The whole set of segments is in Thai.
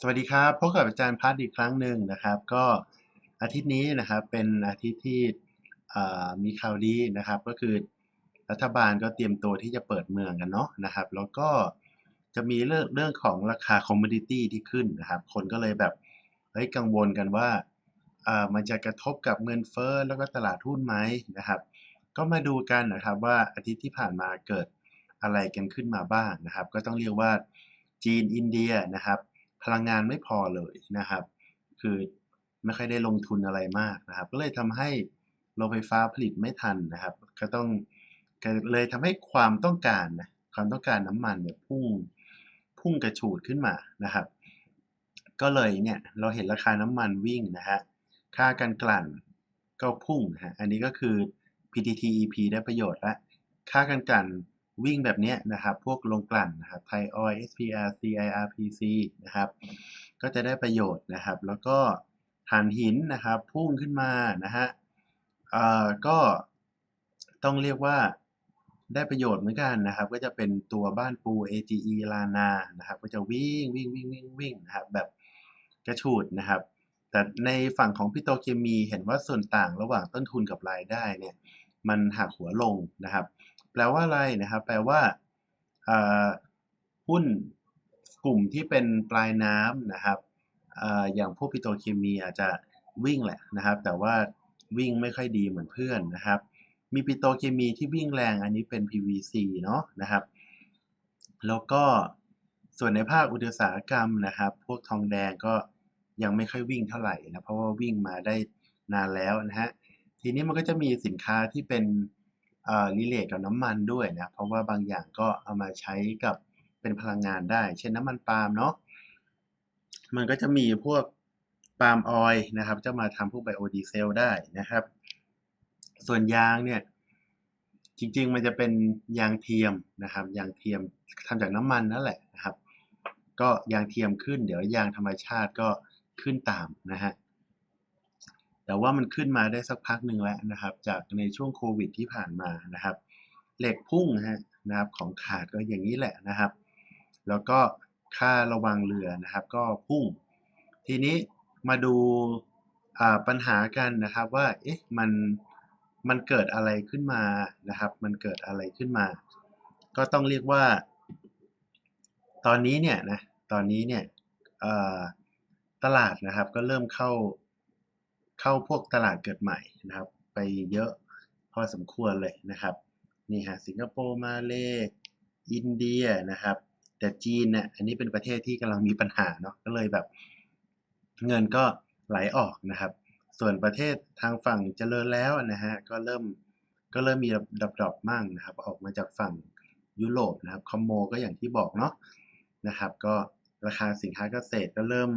สวัสดีครับพบกับอาจารย์พัฒน์อีกครั้งหนึ่งนะครับ ก็อาทิตย์นี้นะครับเป็นอาทิตย์ที่มีข่าวดีนะครับ ก็คือรัฐบาลก็เตรียมตัวที่จะเปิดเมืองกันเนาะนะครับ แล้วก็จะมีเรื่องเรื่องของราคาคอมม o ดิตี้ที่ขึ้นนะครับ คนก็เลยแบบเฮ้ยกังวลกันว่าอ่ามันจะกระทบกับเงินเฟ้อแล้วก็ตลาดหุ้นไหมนะครับ ก็มาดูกันนะครับว่าอาทิตย์ที่ผ่านมาเกิดอะไรกันขึ้นมาบ้างนะครับ ก็ต้องเรียกว่าจีนอินเดียนะครับ พลังงานไม่พอเลยนะครับ คือไม่ค่อยได้ลงทุนอะไรมากนะครับ ก็เลยทำให้โรงไฟฟ้าผลิตไม่ทันนะครับ ก็ต้องเลยทำให้ความต้องการนะความต้องการน้ำมันเนี่ยพุ่งพุ่งกระฉูดขึ้นมานะครับ ก็เลยเนี่ยเราเห็นราคาน้ำมันวิ่งนะฮะค่าการกลั่นก็พุ่งนะฮะอันนี้ก็คือ PTTEP ได้ประโยชน์ละค่าการกลั่น วิ่งแบบนี้นะครับ พวกโรงกลั่นนะครับไทยออย SPR CIRPC นะครับ ก็จะได้ประโยชน์นะครับ แล้วก็ถ่านหินนะครับพุ่งขึ้นมานะฮะเอ่อก็ต้องเรียกว่าได้ประโยชน์เหมือนกันนะครับ ก็จะเป็นตัวบ้านปู AGE ลานานะครับ ก็จะวิ่งวิ่งวิ่งวิ่งวิ่งนะครับ แบบกระฉูดนะครับ แต่ในฝั่งของปิโตเคมีเห็นว่าส่วนต่างระหว่างต้นทุนกับรายได้เนี่ย มันหักหัวลงนะครับ แปลว่าอะไรนะครับ แปลว่าหุ้นกลุ่มที่เป็นปลายน้ำนะครับออย่างพวกปิโตเคมีอาจจะวิ่งแหละนะครับ แต่ว่าวิ่งไม่ค่อยดีเหมือนเพื่อนนะครับ มีปิโตเคมีที่วิ่งแรงอันนี้เป็น PVC เนาะนะครับ แล้วก็ส่วนในภาคอุตสาหกรรมนะครับ พวกทองแดงก็ยังไม่ค่อยวิ่งเท่าไหร่นะเพราะว่าวิ่งมาได้นานแล้วนะฮะทีนี้มันก็จะมีสินค้าที่เป็น รีเลทกับน้ำมันด้วยนะเพราะว่าบางอย่างก็เอามาใช้กับเป็นพลังงานได้ เช่นน้ำมันปาล์มเนาะมันก็จะมีพวกปาล์มออยล์นะครับ จะมาทำพวกไบโอดีเซลได้นะครับ ส่วนยางเนี่ยจริงๆ มันจะเป็นยางเทียมนะครับ ยางเทียมทำจากน้ำมันนั่นแหละนะครับ ก็ยางเทียมขึ้น เดี๋ยวยางธรรมชาติก็ขึ้นตามนะฮะ แต่ว่ามันขึ้นมาได้สักพักหนึ่งแล้วนะครับ จากในช่วงโควิดที่ผ่านมานะครับ เหล็กพุ่งฮะนะครับของขาดก็อย่างนี้แหละนะครับ แล้วก็ค่าระวังเรือนะครับ ก็พุ่ง ทีนี้มาดูปัญหากันนะครับว่าเอ๊ะมันมันเกิดอะไรขึ้นมานะครับ มันเกิดอะไรขึ้นมา ก็ต้องเรียกว่า ตอนนี้เนี่ยนะตอนนี้เนี่ยตลาดนะครับก็เริ่มเข้า เข้าพวกตลาดเกิดใหม่นะครับ ไปเยอะพอสมควรเลยนะครับนี่ฮะสิงคโปร์มาเลอินเดียนะครับ แต่จีนเนี่ยอันนี้เป็นประเทศที่กำลังมีปัญหาเนาะก็เลยแบบ เงินก็ไหลออกนะครับ ส่วนประเทศทางฝั่งเจริญแล้วนะฮะก็เริ่มก็เริ่มมีดับดรอปมั่งนะครับ ออกมาจากฝั่งยุโรปนะครับคอมโมก็อย่างที่บอกเนาะนะครับ ก็ราคาสินค้าเกษตรก็เริ่ม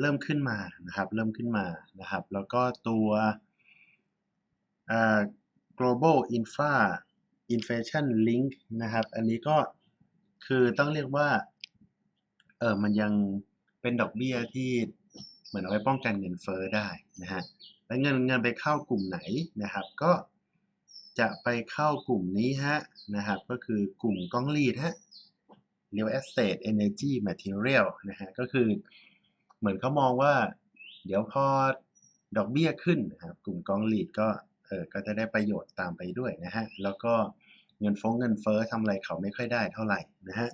เริ่มขึ้นมานะครับ เริ่มขึ้นมานะครับ แล้วก็ตัว global infra inflation link นะครับ อันนี้ก็คือต้องเรียกว่า เออมันยังเป็นดอกเบี้ยที่เหมือนเอาไว้ป้องกันเงินเฟ้อได้นะฮะ แล้วเงินเงินไปเข้ากลุ่มไหนนะครับ ก็จะไปเข้ากลุ่มนี้ฮะนะครับ ก็คือกลุ่มก้องรีดฮะ real estate energy material นะฮะ ก็คือ เหมือนเขามองว่า เดี๋ยวพอดอกเบี้ยขึ้นนะครับ กลุ่มกองรีดก็เออก็จะได้ประโยชน์ตามไปด้วยนะฮะ แล้วก็เงินฟงเงินเฟ้อทำอะไรเขาไม่ค่อยได้เท่าไหร่นะฮะ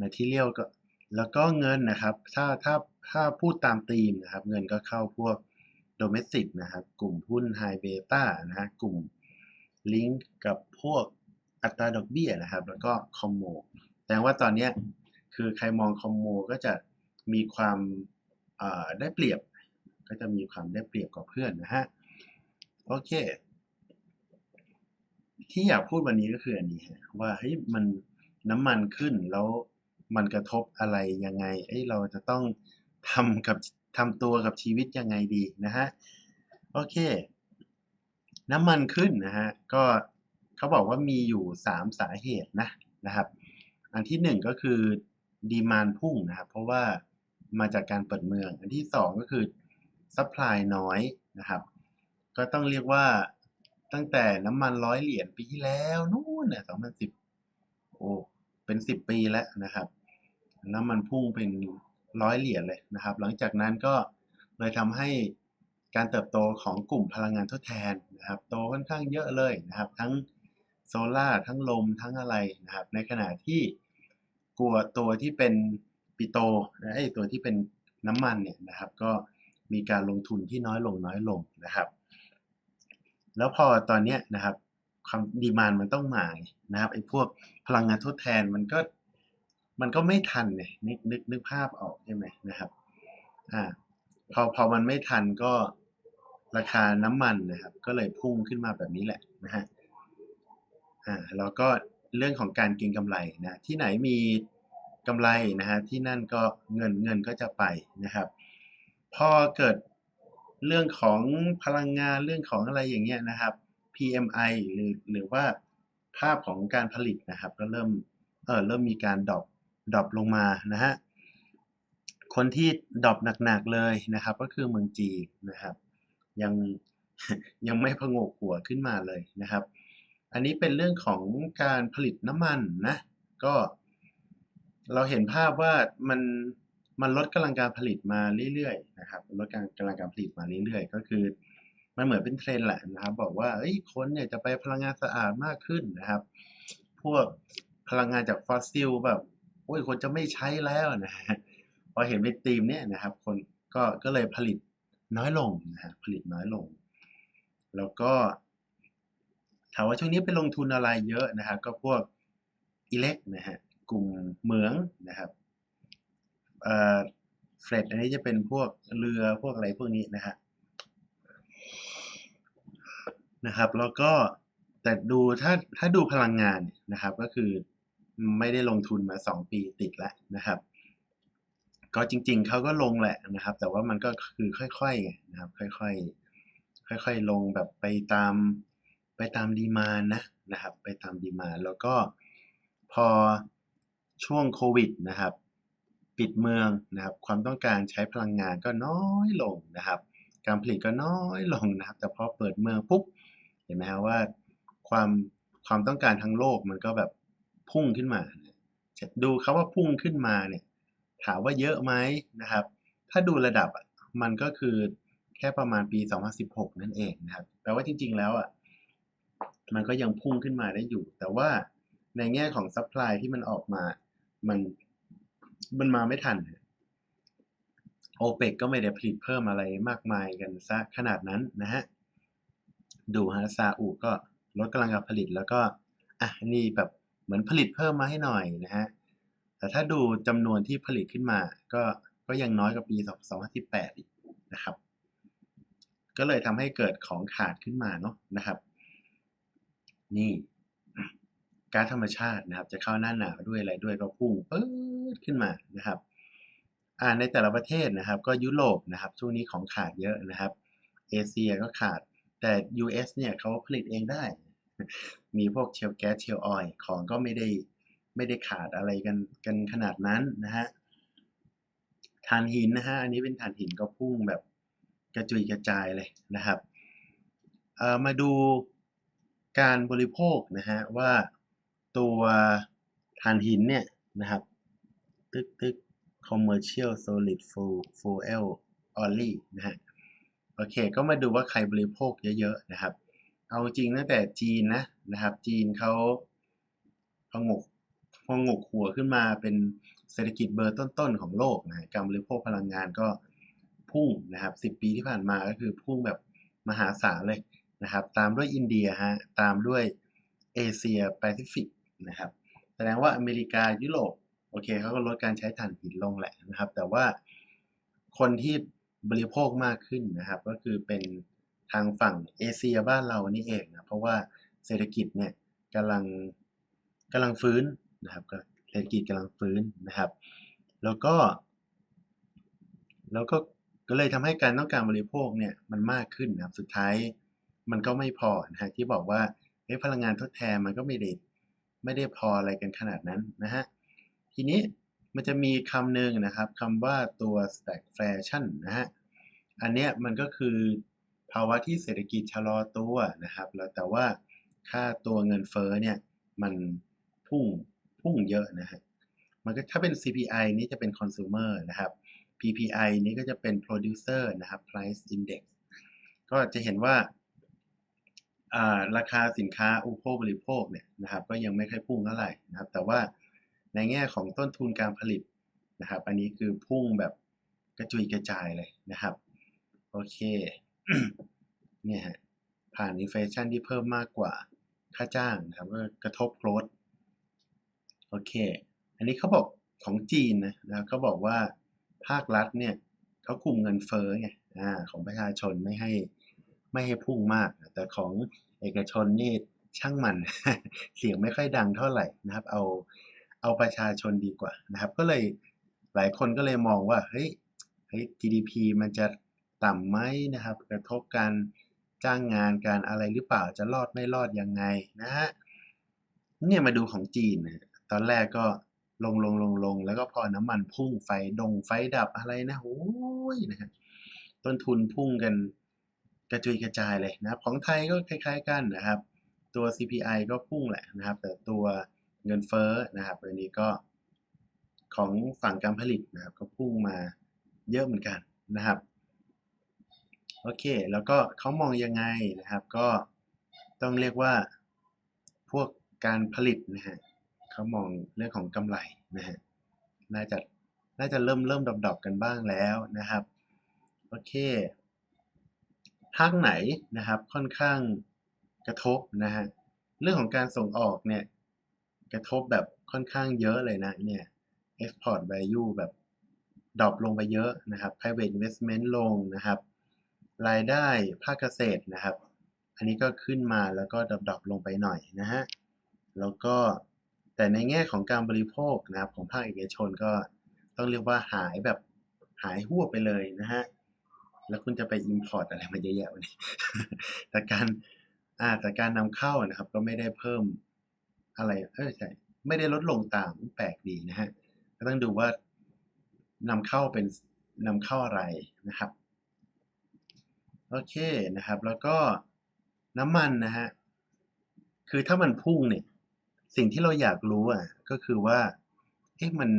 material ก็แล้วก็เงินนะครับ ถ้าถ้าถ้าพูดตามธีมนะครับ เงินก็เข้าพวก domestic นะครับ กลุ่มหุ้น high beta นะฮะกลุ่มลิงก์กับพวกอัตราดอกเบี้ยนะครับ แล้วก็คอมโมแต่ว่าตอนนี้คือใครมองคอมโมก็จะ มีความได้เปรียบ ก็จะมีความได้เปรียบกว่าเพื่อนนะฮะ โอเค ที่อยากพูดวันนี้ก็คืออันนี้ว่าเฮ้ยมันน้ำมันขึ้นแล้วมันกระทบอะไรยังไงเอ้ยเราจะต้องทำกับทำตัวกับชีวิตยังไงดีนะฮะ โอเค น้ำมันขึ้นนะฮะ ก็เขาบอกว่ามีอยู่ 3 สาเหตุนะนะครับ อันที่ 1 ก็คือดีมานพุ่งนะครับ เพราะว่า มาจากการเปิดเมือง อันที่ 2 ก็คือซัพพลายน้อยนะครับ ก็ต้องเรียกว่าตั้งแต่น้ำมันร้อยเหรียญปีที่แล้วนู่นเนี่ย2010โอ้เป็น 10 ปีแล้วนะครับ น้ำมันพุ่งเป็นร้อยเหรียญเลยนะครับ หลังจากนั้นก็เลยทำให้การเติบโตของกลุ่มพลังงานทดแทนนะครับ โตค่อนข้างเยอะเลยนะครับ ทั้งโซลาร์ทั้งลมทั้งอะไรนะครับ ในขณะที่กลัวตัวที่เป็น ปิโตไอตัวที่เป็นน้ำมันเนี่ยนะครับ ก็มีการลงทุนที่น้อยลงน้อยลงนะครับ แล้วพอตอนเนี้ยนะครับความดีมานมันต้องมาไงนะครับไอ้พวกพลังงานทดแทนมันก็มันก็ไม่ทันเนี่ยนึกนึกนึกภาพออกใช่ไหมนะครับอ่าพอพอมันไม่ทันก็ราคาน้ำมันนะครับ ก็เลยพุ่งขึ้นมาแบบนี้แหละนะฮะอ่าแล้วก็เรื่องของการเก็งกำไรนะที่ไหนมี กำไรนะฮะที่นั่นก็เงินเงินก็จะไปนะครับ พอเกิดเรื่องของพลังงานเรื่องของอะไรอย่างเงี้ยนะครับ PMI หรือหรือว่าภาพของการผลิตนะครับ ก็เริ่มเออเริ่มมีการดรอปดรอปลงมานะฮะคนที่ดรอปหนักๆเลยนะครับ ก็คือเมืองจีนนะครับ ยังยังไม่พงกหัวขึ้นมาเลยนะครับ อันนี้เป็นเรื่องของการผลิตน้ำมันนะก็ เราเห็นภาพว่ามันมันลดกำลังการผลิตมาเรื่อยๆนะครับลดการกำลังการผลิตมาเรื่อยๆ ก็คือมันเหมือนเป็นเทรนแหละนะครับบอกว่าเอ้ยคนเนี่ยจะไปพลังงานสะอาดมากขึ้นนะครับ พวกพลังงานจากฟอสซิลแบบโอ้ยคนจะไม่ใช้แล้วนะฮะพอเห็นเป็นธีมเนี่ยนะครับ คนก็ก็เลยผลิตน้อยลงนะฮะผลิตน้อยลง แล้วก็ถามว่าช่วงนี้ไปลงทุนอะไรเยอะนะครับก็พวกอิเล็กนะฮะ กลุ่มเหมืองนะครับเฟรดอันนี้จะเป็นพวกเรือพวกอะไรพวกนี้นะฮะนะครับ แล้วก็แต่ดูถ้าถ้าดูพลังงานนะครับ ก็คือไม่ได้ลงทุนมาสองปีติดแล้วนะครับ ก็จริงๆเขาก็ลงแหละนะครับ แต่ว่ามันก็คือค่อยๆนะครับ ค่อยๆค่อยๆลงแบบไปตามไปตามดีมานนะนะครับ ไปตามดีมานแล้วก็พอ ช่วงโควิดนะครับ ปิดเมืองนะครับ ความต้องการใช้พลังงานก็น้อยลงนะครับ การผลิตก็น้อยลงนะครับ แต่พอเปิดเมืองปุ๊บเห็นไหมฮะว่าความความต้องการทั้งโลกมันก็แบบพุ่งขึ้นมาดูเขาว่าพุ่งขึ้นมาเนี่ยถามว่าเยอะไหมนะครับ ถ้าดูระดับมันก็คือแค่ประมาณปี 2016 นั่นเองนะครับ แปลว่าจริง ๆ แล้วอะมันก็ยังพุ่งขึ้นมาได้อยู่ แต่ว่าในแง่ของซัพพลายที่มันออกมา มันมันมาไม่ทันโอเปกก็ไม่ได้ผลิตเพิ่มอะไรมากมายกันซะขนาดนั้นนะฮะ ดูฮะซาอุก็ลดกำลังการผลิตแล้วก็อะนี่แบบเหมือนผลิตเพิ่มมาให้หน่อยนะฮะ แต่ถ้าดูจำนวนที่ผลิตขึ้นมา ก็ก็ยังน้อยกว่าปี 2018 อีกนะครับ ก็เลยทำให้เกิดของขาดขึ้นมาเนาะนะครับ นี่ ก๊าซธรรมชาตินะครับ จะเข้าหน้าหนาวด้วยอะไรด้วยก็พุ่งปื๊ดขึ้นมานะครับอ่าในแต่ละประเทศนะครับ ก็ยุโรปนะครับช่วงนี้ของขาดเยอะนะครับ เอเชียก็ขาดแต่ US เนี่ยเขาผลิตเองได้ มีพวกเชลแก๊สเชลออยของก็ไม่ได้ไม่ได้ขาดอะไรกันกันขนาดนั้นนะฮะถ่านหินนะฮะอันนี้เป็นถ่านหินก็พุ่งแบบกระจุยกระจายเลยนะครับเอ่อมาดูการบริโภคนะฮะว่า ตัวถ่านหินเนี่ยนะครับตึกตึก commercial solid fuel oil นะฮะโอเค ก็มาดูว่าใครบริโภคเยอะๆนะครับ เอาจริงตั้งแต่จีนนะนะครับ จีนเขาพงกพงกหัวขึ้นมาเป็นเศรษฐกิจเบอร์ต้นๆของโลกนะการบริโภคพลังงานก็พุ่งนะครับ10 ปีที่ผ่านมาก็คือพุ่งแบบมหาศาลเลยนะครับ ตามด้วยอินเดียฮะ ตามด้วยเอเชียแปซิฟิก นะครับ แสดงว่าอเมริกายุโรปโอเคเขาก็ลดการใช้ถ่านหินลงแหละนะครับ แต่ว่าคนที่บริโภคมากขึ้นนะครับ ก็คือเป็นทางฝั่งเอเชียบ้านเรานี่เองนะเพราะว่าเศรษฐกิจเนี่ยกำลังกำลังฟื้นนะครับเศรษฐกิจกำลังฟื้นนะครับ แล้วก็ แล้วก็ก็เลยทำให้การต้องการบริโภคเนี่ยมันมากขึ้นนะครับ สุดท้ายมันก็ไม่พอนะฮะที่บอกว่าเฮ้ยพลังงานทดแทนมันก็ไม่ได้ ไม่ได้พออะไรกันขนาดนั้นนะฮะ ทีนี้มันจะมีคำหนึ่งนะครับคำว่าตัว stagflation นะฮะ อันเนี้ยมันก็คือภาวะที่เศรษฐกิจชะลอตัวนะครับ แล้วแต่ว่าค่าตัวเงินเฟ้อเนี่ยมันพุ่งพุ่งเยอะนะฮะ มันก็ถ้าเป็น CPI นี่จะเป็น consumer นะครับ PPI นี่ก็จะเป็น producer นะครับ price index ก็จะเห็นว่าอ่า ราคาสินค้าอุปโภคบริโภคเนี่ยนะครับก็ยังไม่ค่อยพุ่งเท่าไหร่นะครับ แต่ว่าในแง่ของต้นทุนการผลิตนะครับ อันนี้คือพุ่งแบบกระจุยกระจายเลยนะครับโอเคเนี่ยฮะผ่านอินเฟชันที่เพิ่มมากกว่าค่าจ้างนะครับก็กระทบโกรดโอเค อันนี้เขาบอกของจีนนะแล้วก็บอกว่าภาครัฐเนี่ยเขาคุมเงินเฟ้อไงอ่าของประชาชนไม่ให้ ไม่ให้พุ่งมาก แต่ของเอกชนนี่ช่างมันเสียงไม่ค่อยดังเท่าไหร่นะครับ เอาเอาประชาชนดีกว่านะครับ ก็เลยหลายคนก็เลยมองว่าเฮ้ยเฮ้ย GDP มันจะต่ำไหมนะครับ กระทบการจ้างงานการอะไรหรือเปล่าจะรอดไม่รอดยังไงนะฮะเนี่ยมาดูของจีนนะตอนแรกก็ลงลงลงลงแล้วก็พอน้ำมันพุ่งไฟดงไฟดับอะไรนะโอ้ยนะฮะต้นทุนพุ่งกัน กระจุยกระจายเลยนะครับ ของไทยก็คล้าย ๆ กันนะครับ ตัว CPI ก็พุ่งแหละนะครับ แต่ตัวเงินเฟ้อนะครับอันนี้ก็ของฝั่งการผลิตนะครับก็พุ่งมาเยอะเหมือนกันนะครับโอเค แล้วก็เขามองยังไงนะครับ ก็ต้องเรียกว่าพวกการผลิตนะฮะเขามองเรื่องของกำไรนะฮะน่าจะน่าจะเริ่มเริ่มดรอปๆกันบ้างแล้วนะครับ โอเค ภาคไหนนะครับค่อนข้างกระทบนะฮะเรื่องของการส่งออกเนี่ยกระทบแบบค่อนข้างเยอะเลยนะเนี่ย export value แบบดรอปลงไปเยอะนะครับ private investment ลงนะครับ รายได้ภาคเกษตรนะครับ อันนี้ก็ขึ้นมาแล้วก็ดรอปลงไปหน่อยนะฮะแล้วก็แต่ในแง่ของการบริโภคนะครับของภาคเอกชนก็ต้องเรียกว่าหายแบบหายหัวไปเลยนะฮะ แล้วคุณจะไป import อะไรมาเยอะแยะวันนี้แต่การอ่าแต่การนำเข้านะครับ ก็ไม่ได้เพิ่มอะไรเออใช่ไม่ได้ลดลงตามแปลกดีนะฮะก็ต้องดูว่านำเข้าเป็นนำเข้าอะไรนะครับโอเคนะครับ แล้วก็น้ำมันนะฮะคือถ้ามันพุ่งเนี่ย สิ่งที่เราอยากรู้อะก็คือว่าเอ๊ะมัน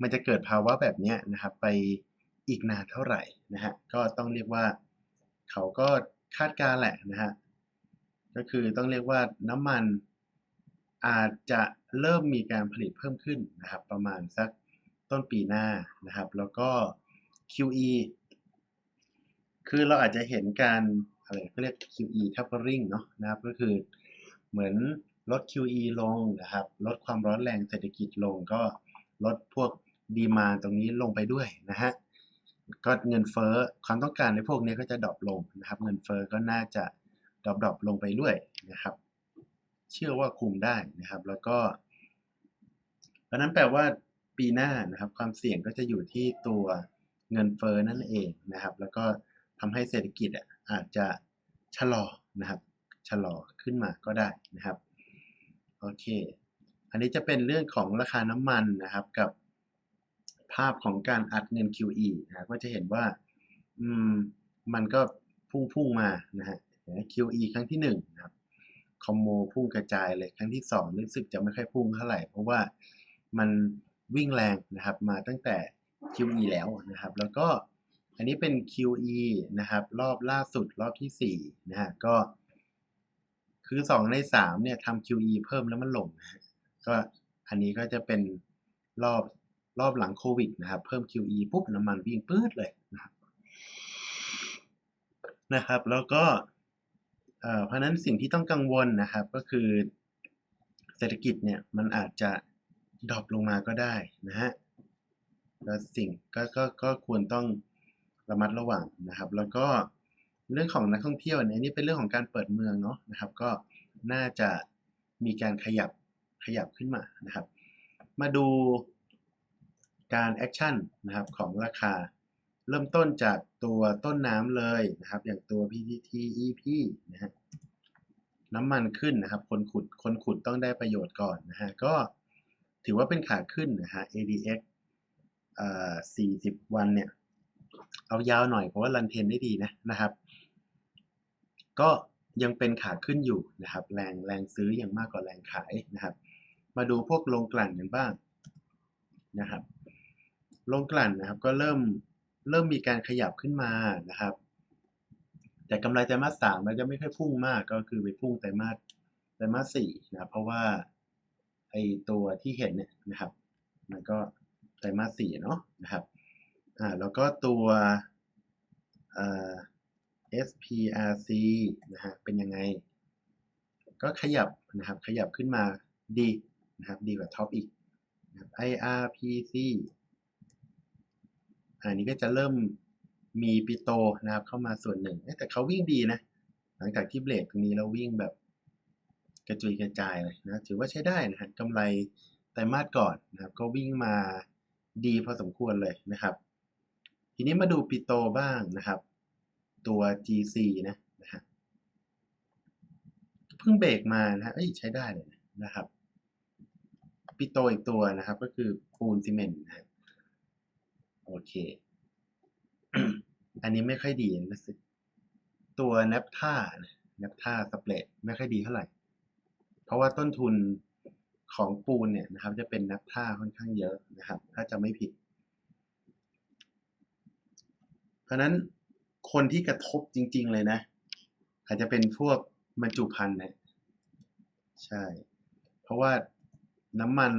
มันจะเกิดภาวะแบบเนี้ยนะครับ ไป อีกนานเท่าไหร่นะฮะก็ต้องเรียกว่าเขาก็คาดการณ์แหละนะฮะก็คือต้องเรียกว่าน้ำมันอาจจะเริ่มมีการผลิตเพิ่มขึ้นนะครับประมาณสักต้นปีหน้านะครับ แล้วก็ QE คือเราอาจจะเห็นการอะไรเขาเรียก QE tapering เนาะนะครับก็คือเหมือนลด QE ลงนะครับ ลดความร้อนแรงเศรษฐกิจลงก็ลดพวกดีมาตรงนี้ลงไปด้วยนะฮะ ก็เงินเฟ้อความต้องการในพวกนี้ก็จะดรอปลงนะครับ เงินเฟ้อก็น่าจะดรอปลงไปด้วยนะครับ เชื่อว่าคุมได้นะครับ แล้วก็เพราะนั้นแปลว่าปีหน้านะครับความเสี่ยงก็จะอยู่ที่ตัวเงินเฟ้อนั่นเองนะครับ แล้วก็ทำให้เศรษฐกิจอะอาจจะชะลอนะครับชะลอขึ้นมาก็ได้นะครับโอเค อันนี้จะเป็นเรื่องของราคาน้ำมันนะครับกับ ภาพของการอัดเงิน QE นะครับก็จะเห็นว่าอืมมันก็พุ่งพุ่งมานะฮะ QE ครั้งที่หนึ่งนะครับคอมโมพุ่งกระจายเลยครั้งที่สองรู้สึกจะไม่ค่อยพุ่งเท่าไหร่ เพราะว่ามันวิ่งแรงนะครับมาตั้งแต่ QE แล้วนะครับ แล้วก็อันนี้เป็น QE นะครับ รอบล่าสุดรอบที่สี่นะฮะก็ คือสองในสามเนี่ยทำ QE เพิ่มแล้วมันลงนะก็อันนี้ก็จะเป็นรอบ รอบหลังโควิดนะครับ เพิ่ม QE ปุ๊บน้ำมันวิ่งปื๊ดเลยนะครับนะครับ แล้วก็เพราะนั้นสิ่งที่ต้องกังวลนะครับก็คือเศรษฐกิจเนี่ยมันอาจจะดรอปลงมาก็ได้นะฮะแล้วสิ่งก็ก็ก็ควรต้องระมัดระวังนะครับ แล้วก็เรื่องของนักท่องเที่ยวเนี่ยนี่เป็นเรื่องของการเปิดเมืองเนาะนะครับ ก็น่าจะมีการขยับขยับขึ้นมานะครับ มาดู การแอคชั่นนะครับของราคา เริ่มต้นจากตัวต้นน้ำเลยนะครับ อย่างตัว PTT EP นะฮะน้ำมันขึ้นนะครับ คนขุดคนขุดต้องได้ประโยชน์ก่อนนะฮะก็ถือว่าเป็นขาขึ้นนะฮะ ADX เอ่อ40 วันเนี่ย เอายาวหน่อยเพราะว่ารันเทนได้ดีนะนะครับ ก็ยังเป็นขาขึ้นอยู่นะครับ แรงแรงซื้อยังมากกว่าแรงขายนะครับ มาดูพวกลงกลั่นกันบ้างนะครับ ลงกลั่นนะครับก็เริ่มเริ่มมีการขยับขึ้นมานะครับ แต่กำไรไตรมาสสามมันจะไม่ค่อยพุ่งมากก็คือไปพุ่งไตรมาสไตรมาสสี่นะเพราะว่าไอตัวที่เห็นเนี่ยนะครับ มันก็ไตรมาสสี่เนาะนะครับอ่าแล้วก็ตัวเอ่อ SPRC นะฮะเป็นยังไง ก็ขยับนะครับขยับขึ้นมาดีนะครับดีกว่าท็อปอีกนะครับ IRPC อันนี้ก็จะเริ่มมีปิโตนะครับเข้ามาส่วนหนึ่ง แต่เขาวิ่งดีนะ หลังจากที่เบรกตรงนี้แล้ววิ่งแบบกระจุยกระจายเลยนะถือว่าใช้ได้นะฮะกำไรไตรมาสก่อนนะครับ ก็วิ่งมาดีพอสมควรเลยนะครับ ทีนี้มาดูปิโตบ้างนะครับ ตัว GC นะนะฮะเพิ่งเบรกมานะฮะเอ้ยใช้ได้เลยนะครับปิโตอีกตัวนะครับ ก็คือปูนซีเมนต์นะฮะ โอเค อันนี้ไม่ค่อยดีนะสิตัวแนปท่าแนปท่าสเปรดไม่ค่อยดีเท่าไหร่ เพราะว่าต้นทุนของปูนเนี่ยนะครับ จะเป็นแนปท่าค่อนข้างเยอะนะครับ ถ้าจะไม่ผิด เพราะฉะนั้นคนที่กระทบจริง ๆ เลยนะ อาจจะเป็นพวกบรรจุภัณฑ์นะใช่ เพราะว่าน้ำมัน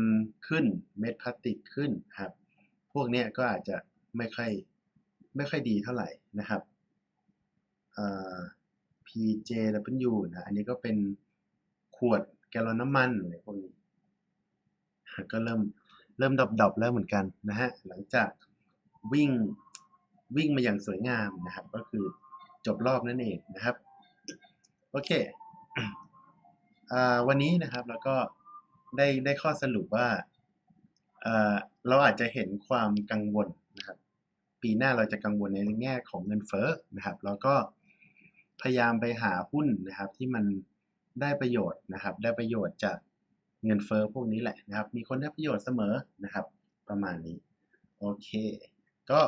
ขึ้นเม็ดพลาสติกขึ้นครับ พวกนี้ก็อาจจะไม่ค่อยไม่ค่อยดีเท่าไหร่นะครับ PJW นะอันนี้ก็เป็นขวดแกลลอนน้ำมันอะไรพวกนี้ ก็เริ่มเริ่มดรอปๆแล้วเหมือนกันนะฮะหลังจากวิ่งวิ่งมาอย่างสวยงามนะครับ ก็คือจบรอบนั่นเองนะครับ โอเคอวันนี้นะครับแล้วก็ได้ได้ข้อสรุปว่า เราอาจจะเห็นความกังวลนะครับ ปีหน้าเราจะกังวลในแง่ของเงินเฟ้อนะครับ แล้วก็พยายามไปหาหุ้นนะครับ ที่มันได้ประโยชน์นะครับ ได้ประโยชน์จากเงินเฟ้อพวกนี้แหละนะครับ มีคนได้ประโยชน์เสมอนะครับ ประมาณนี้ โอเค ก็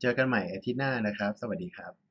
เจอกันใหม่อาทิตย์หน้านะครับ สวัสดีครับ